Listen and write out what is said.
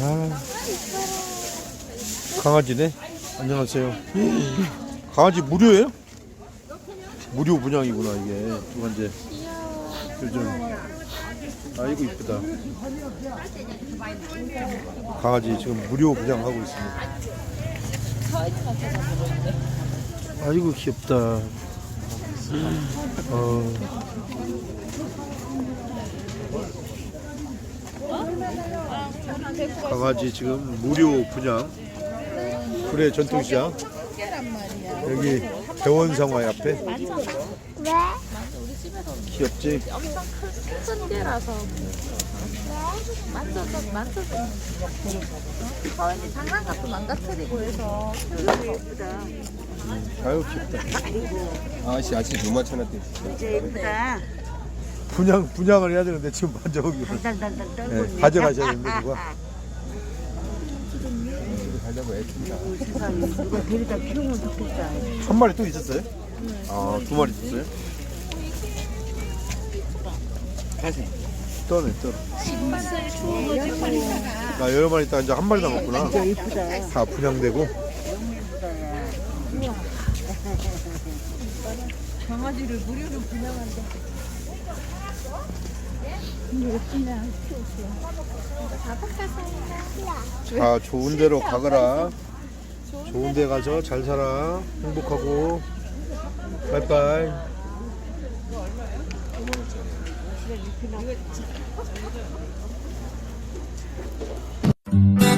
아, 강아지네. 안녕하세요. 강아지 무료예요? 무료 분양이구나 이게 두 번째. 요즘 아이고 이쁘다. 강아지 지금 무료 분양하고 있습니다. 아이고 귀엽다. 어. 강아지 지금 무료 분양. 구례 전통시장. 여기 대원상화 앞에. 왜? 귀엽지? 엄청 큰, 큰 개라서 만져서 만져서 서원이 장난감도 망가뜨리고 해서 키우기 예쁘다 아유 귀엽다. 아씨 아침 못 맞춰놨대. 진짜 예쁘다. 분양 분양을 해야 되는데 지금 만져보기 달달달달 떨고 네, 있네. 가져가셔야 되는데 누가 애쓴다. 세상에, 누가 데리다 키우면 좋겠다. 한 마리 또 있었어요? 아두 마리 있었어요? 떠네 떠. 나 여러 마리 있다 이제 한 마리 남았구나. 다 분양되고. 강아지를 무료로 분양한다 자 좋은 데로 가거라. 좋은 데 가서 잘 살아. 행복하고. 빠이빠이. 이거